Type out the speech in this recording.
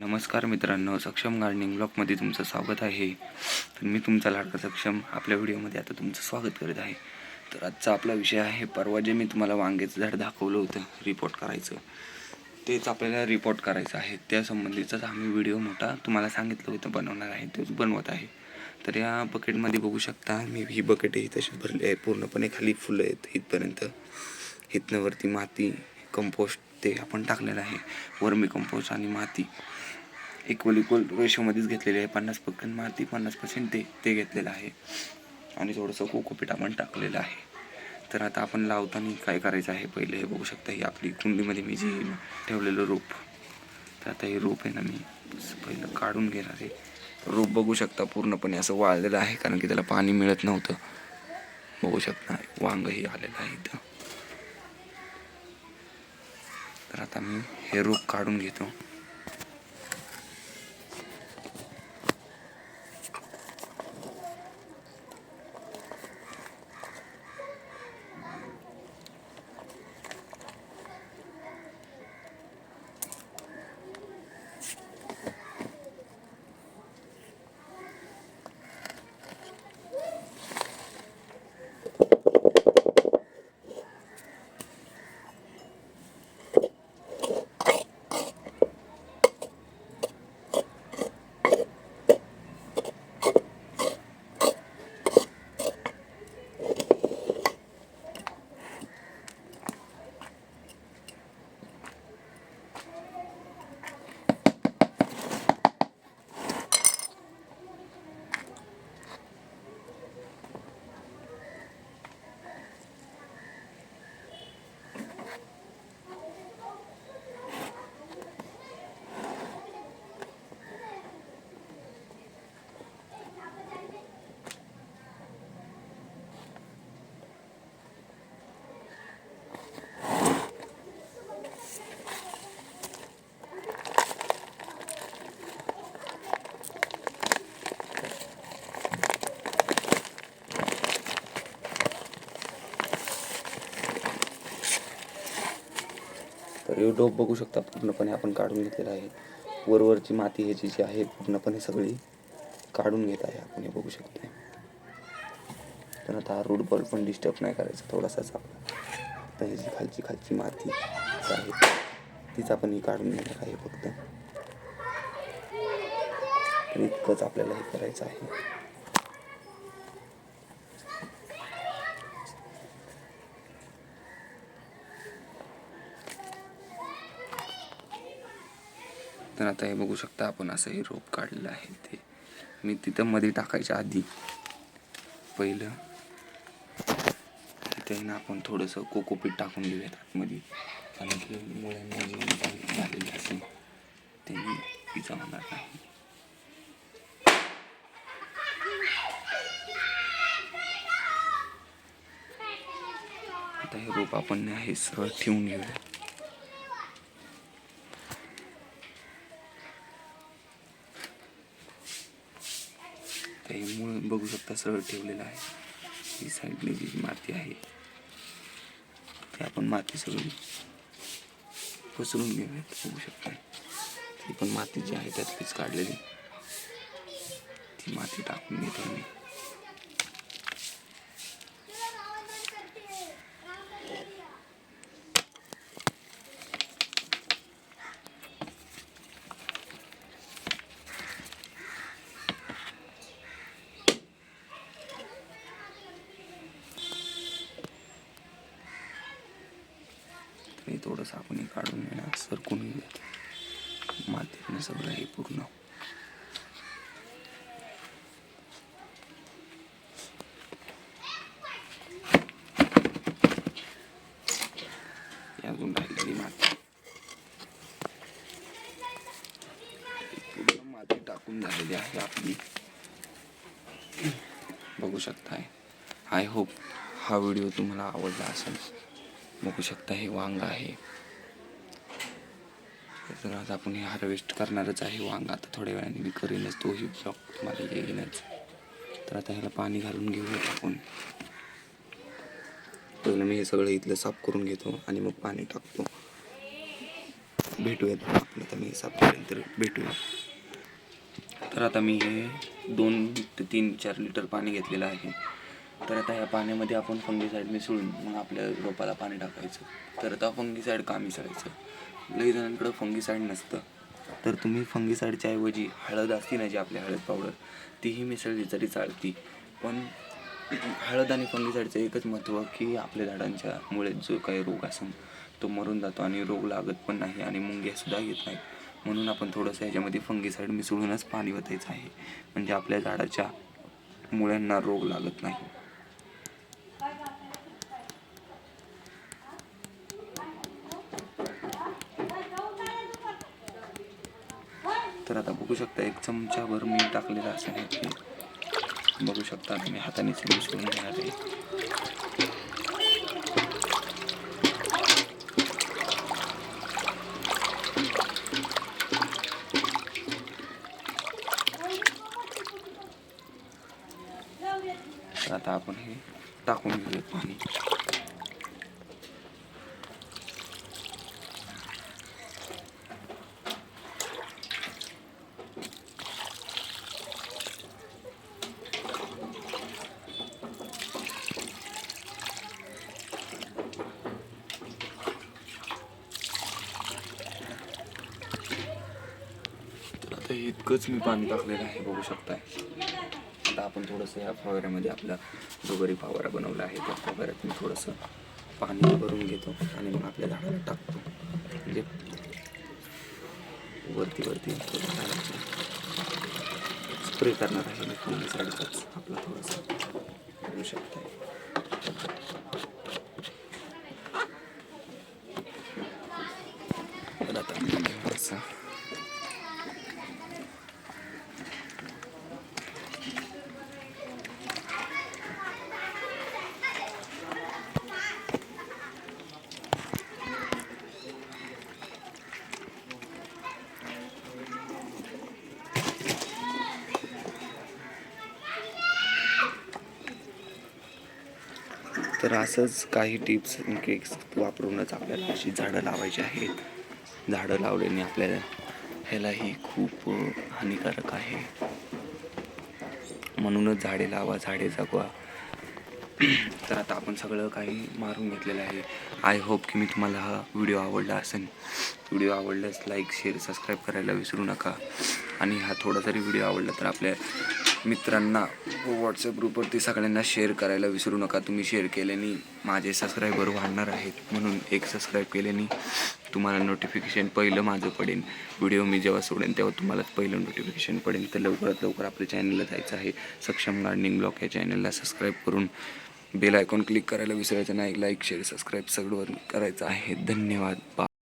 नमस्कार मित्रांनो सक्षम गार्डनिंग ब्लॉकमध्ये तुमचं स्वागत आहे. तर मी तुमचा लाडका सक्षम आपल्या व्हिडिओमध्ये आता तुमचं स्वागत करत आहे. तर आजचा आपला विषय आहे परवा जे मी तुम्हाला वांग्याचं झाड दाखवलं होतं रिपोर्ट करायचं. तेच आपल्याला रिपोर्ट करायचं आहे. त्यासंबंधीचाच आम्ही व्हिडिओ मोठा तुम्हाला सांगितलं होतं बनवणार आहे तेच बनवत आहे. तर या बकेटमध्ये बघू शकता मी ही बकेट ही तशी भरली आहे पूर्णपणे खाली फुलं आहेत इथपर्यंत. इथनं वरती माती कंपोस्ट ते आपण टाकलेलं आहे. वर्मी कंपोस्ट आणि माती. इक्वल इक्वल रेशोमध्येच घेतलेले आहे. पन्नास पर्सेंट माती पन्नास पर्सेंट ते ते घेतलेलं आहे. आणि थोडंसं कोकोपीट आपण टाकलेलं आहे. तर आता आपण लावताना काय करायचं आहे? पहिले हे बघू शकता ही आपली कुंडीमध्ये मी जे ठेवलेलं रोप. तर आता हे रोप आहे ना मी पहिलं काढून घेणार आहे. रोप बघू शकता पूर्णपणे असं वाळलेलं आहे कारण की त्याला पाणी मिळत नव्हतं. बघू शकता वांगही आलेलं आहे इथं. तर आता मी हे रोप काढून घेतो. हे डोप बघू शकता. पूर्णपणे आपण काढून घेतलेला आहे. वरवरची माती ह्याची जी आहे पूर्णपणे सगळी काढून घेत आहे आपण. हे बघू शकता. तर आता हा रूट बॉल पण डिस्टर्ब नाही करायचा. थोडासाच आपला. आता ह्याची खालची खालची माती जी आहे तीच आपण ही काढून घेणार आहे फक्त. तर इतकंच आपल्याला हे करायचं आहे. तर आता हे बघू शकता आपण असं हे रोप काढलेलं आहे ते. मी तिथं मध्ये टाकायच्या आधी. पहिलं. तिथे ना आपण थोडंसं कोकोपीट टाकून घेऊयात आतमध्ये. कारण की मुलांना जे झालेलं असेल ते पिझा होणार नाही आता हे रोप आपण हे सरळ ठेवून घेऊया तर हे मूळ बघू शकता सरळ ठेवलेलं आहे. ही साईडने जी माती आहे ती आपण माती सगळी पसरून घेऊयात बघू शकता. ती पण माती जी आहे त्यातलीच काढलेली. ती माती टाकून घेतो मी तरी थोडंसं आपण हे काढून घेणार सरकून घेऊयात मातीतनं सगळं हे पूर्ण. अजून राहिलेली माती. पूर्ण माती टाकून झालेली आहे आपली. बघू शकताय. आय होप हा व्हिडिओ तुम्हाला आवडला असेल. बघू शकता हे वांग आहे. तर आज आपण हे हार्वेस्ट करणारच आहे वांग. आता थोड्या वेळाने मी करेनच तोही ब्लॉक तुम्हाला येईनच तर आता ह्याला पाणी घालून घेऊयात आपण. पहिलं मी हे सगळं इथलं साफ करून घेतो आणि मग पाणी टाकतो. भेटूयात आपण आता मी साफ करेन तर भेटूया तर आता मी हे दोन ते तीन चार लिटर पाणी घेतलेलं आहे. तर आता ह्या पाण्यामध्ये आपण फंगीसाईड मिसळून मग आपल्या रोपाला पाणी टाकायचं. तर आता फंगीसाईड का मिसळायचं? लई जणांकडं फंगीसाईड नसतं. तर तुम्ही फंगीसाईडच्या ऐवजी हळद असती ना जी आपली हळद पावडर तीही मिसळली तरी चालती. पण हळद आणि फंगीसाईडचं एकच महत्त्व की आपल्या झाडांच्या मुळे जो काही रोग असून तो मरून जातो आणि रोग लागत पण नाही आणि मुंग्यासुद्धा येत नाही म्हणून आपण थोडंसं ह्याच्यामध्ये फंगीसाईड मिसळूनच पाणी वतायचं आहे. म्हणजे आपल्या झाडाच्या मुळ्यांना रोग लागत नाही. तर आता बघू शकता एक चमचाभर मीठ टाकलेलं असं आहे ते. बघू शकता तुम्ही हातानेच मिसळून घेणार आहे. तर आता आपण हे टाकून घेऊया पाणी. तर आता इतकंच मी पाणी टाकलेलं आहे बघू शकताय. आता आपण थोडंसं या फवाऱ्यामध्ये आपला जो घरी फवारा बनवला आहे त्या फवाऱ्यात मी थोडंसं पाणी भरून घेतो आणि मग आपल्या झाडाला टाकतो. म्हणजे वरती वरती स्प्रे करणार आहे मी फुल साईडचाच आपला थोडंसं. बघू शकताय. आता तर असंच काही टिप्स आणि ट्रिक्स वापरूनच आपल्याला अशी झाडं लावायची आहेत. झाडं लावल्याने आपल्याला ह्यालाही खूप हानिकारक आहे. म्हणूनच झाडे लावा झाडे जगवा. तर आता आपण सगळं काही मारून घेतलेलं आहे. आय होप की मी तुम्हाला हा व्हिडिओ आवडला असेल. व्हिडिओ आवडल्यास लाईक शेअर सबस्क्राईब करायला विसरू नका. आणि हा थोडा तरी व्हिडिओ आवडला तर आपल्या मित्रांना व्हॉट्सअप ग्रुपवरती सगळ्यांना शेअर करायला विसरू नका. तुम्ही शेअर केल्याने माझे सबस्क्रायबर वाढणार आहेत. म्हणून एक सबस्क्राईब केल्याने तुम्हाला नोटिफिकेशन पहिलं माझं पडेल व्हिडिओ मी जेव्हा सोडेन तेव्हा तुम्हाला पहिलं नोटिफिकेशन पडेल तर लवकरात लवकर आपल्या चॅनलला जायचं आहे. सक्षम गार्डनिंग ब्लॉग या चॅनलला सबस्क्राईब करून बेल आयकॉन क्लिक करायला विसरायचं नाही. लाईक शेअर सबस्क्राईब सगळं करायचं आहे. धन्यवाद. बा